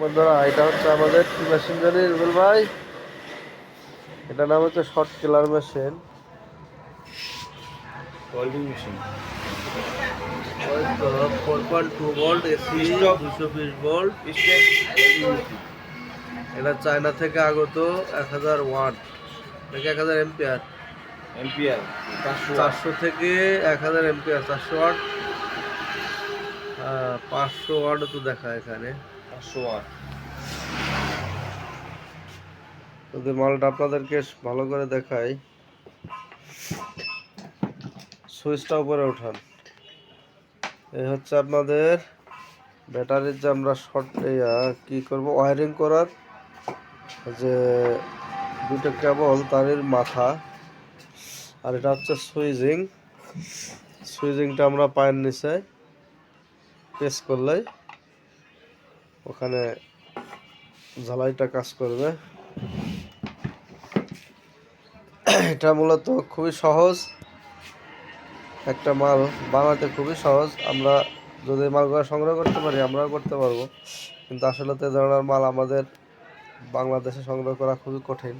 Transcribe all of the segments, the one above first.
বন্ধুরা এটা হচ্ছে আমাদের কি মেশিন জানি রুবেল ভাই। এটা নাম হচ্ছে short killer machine. Welding machine এটা চায়না থেকে আগত এক হাজার ওয়াট নাকি এক হাজার এমপিআর এম্পিয়ার। পাঁচশো চারশো থেকে এক হাজার এমপিআর চারশো ওয়াট। হ্যাঁ, পাঁচশো ওয়াটও তো দেখা এখানে। পাঁচশো যদি মালটা আপনাদেরকে ভালো করে দেখাই। সুইচটা উপরে উঠান এই হচ্ছে আপনাদের ব্যাটারির যে আমরা শর্ট কি করব, ওয়ারিং করার যে দুটো কেবল তারের মাথা, আর এটা হচ্ছে সুইজিং সুইজিংটা আমরা পায়ের নিচে প্রেস করলেই ওখানে ঝালাইটা কাজ করবে। এটা মূলত খুবই সহজ। একটা মাল বানাতে খুবই সহজ। আমরা যদি মালগুলো সংগ্রহ করতে পারি, আমরাও করতে পারব। কিন্তু আসলে তো ধরনের মাল আমাদের বাংলাদেশে সংগ্রহ করা খুবই কঠিন।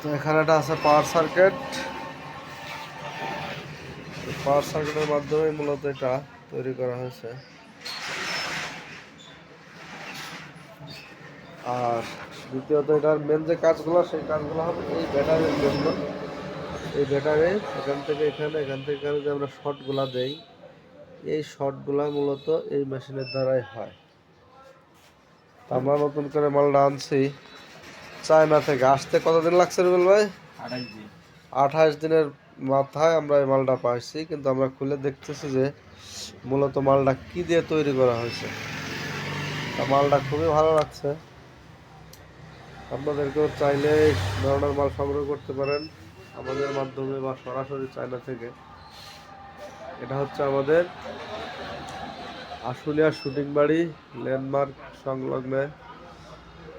তো এখানে একটা আছে পাওয়ার সার্কিট। পাওয়ার সার্কিটের মাধ্যমে মূলত এটা তৈরি করা হয়েছে। আর দ্বিতীয়ত এটার মেন যে কাজগুলো সেই কাজগুলো হবে এই ব্যাটারির জন্য। এই ব্যাটারি এখান থেকে এখানে এখান থেকে এখানে যে আমরা শর্টগুলা দেই এই শর্টগুলা মূলত এই মেশিনের দ্বারাই হয়। আমরা নতুন করে মালটা আনছি। চায়না থেকে আসতে কতদিন লাগছে রুবেল ভাই? আড়াই দিন। আঠাশ দিনের মাথায় আমরা এই মালটা পাইছি কিন্তু আমরা খুলে দেখতেছি যে মূলত মালটা কি দিয়ে তৈরি করা হয়েছে। তা মালটা খুবই ভালো লাগছে। আপনাদেরকেও চাইলে ধরনের মাল সংগ্রহ করতে পারেন আমাদের মাধ্যমে বা সরাসরি চায়না থেকে। এটা হচ্ছে আমাদের আশুলিয়া শুটিং বাড়ি ল্যান্ডমার্ক সংলগ্নে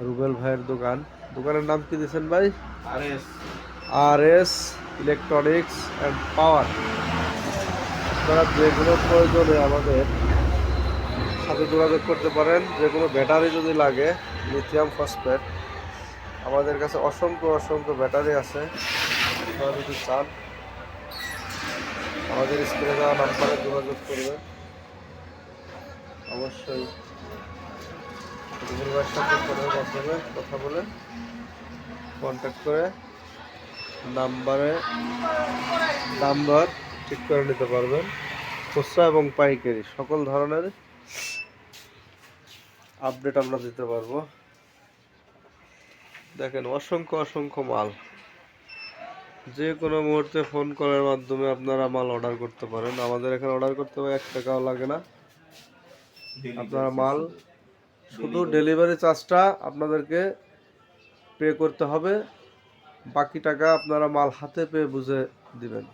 রুবেল ভাইয়ের দোকান। দোকানের নাম কি দিয়েছেন ভাই? R S. R S electronics and power আপনারা যেগুলো প্রয়োজনে আমাদের সাথে যোগাযোগ করতে পারেন। যে কোনো ব্যাটারি যদি লাগে লিথিয়াম ফসফেট আমাদের কাছে অসংখ্য অসংখ্য ব্যাটারি আছে। আপনারা যদি চান, আমাদের স্ক্রিনে দেওয়া নাম্বারে যোগাযোগ করবেন। অবশ্যই ভাইয়ের সাথে ফোনের মাধ্যমে কথা বলে কন্ট্যাক্ট করে নাম্বারে দাম দর ঠিক করে নিতে পারবেন। খুচরা এবং পাইকারি সকল ধরনের আপডেট আমরা দিতে পারব। দেখেন অসংখ্য অসংখ্য মাল। যে কোনো মুহূর্তে ফোন কলের মাধ্যমে আপনারা মাল অর্ডার করতে পারেন। আমাদের এখানে অর্ডার করতে হবে এক টাকাও লাগে না। আপনারা মাল শুধু ডেলিভারি চার্জটা আপনাদেরকে পে করতে হবে। বাকি টাকা আপনারা মাল হাতে পেয়ে বুঝে দিবেন।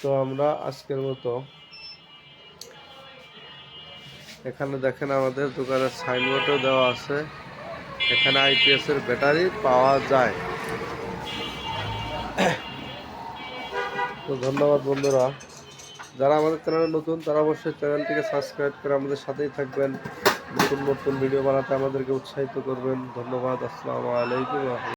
তো আমরা আজকের মতো এখানে দেখেন আমাদের দোকানের সাইনবোর্ডও দেওয়া আছে। এখানে আইপিএস এর ব্যাটারি পাওয়া যায়। তো ধন্যবাদ বন্ধুরা। যারা আমাদের চ্যানেলে নতুন, তারা অবশ্যই চ্যানেলটিকে সাবস্ক্রাইব করে আমাদের সাথেই থাকবেন নতুন নতুন ভিডিও বানাতে আমাদেরকে উৎসাহিত করবেন ধন্যবাদ, আসসালামু আলাইকুম।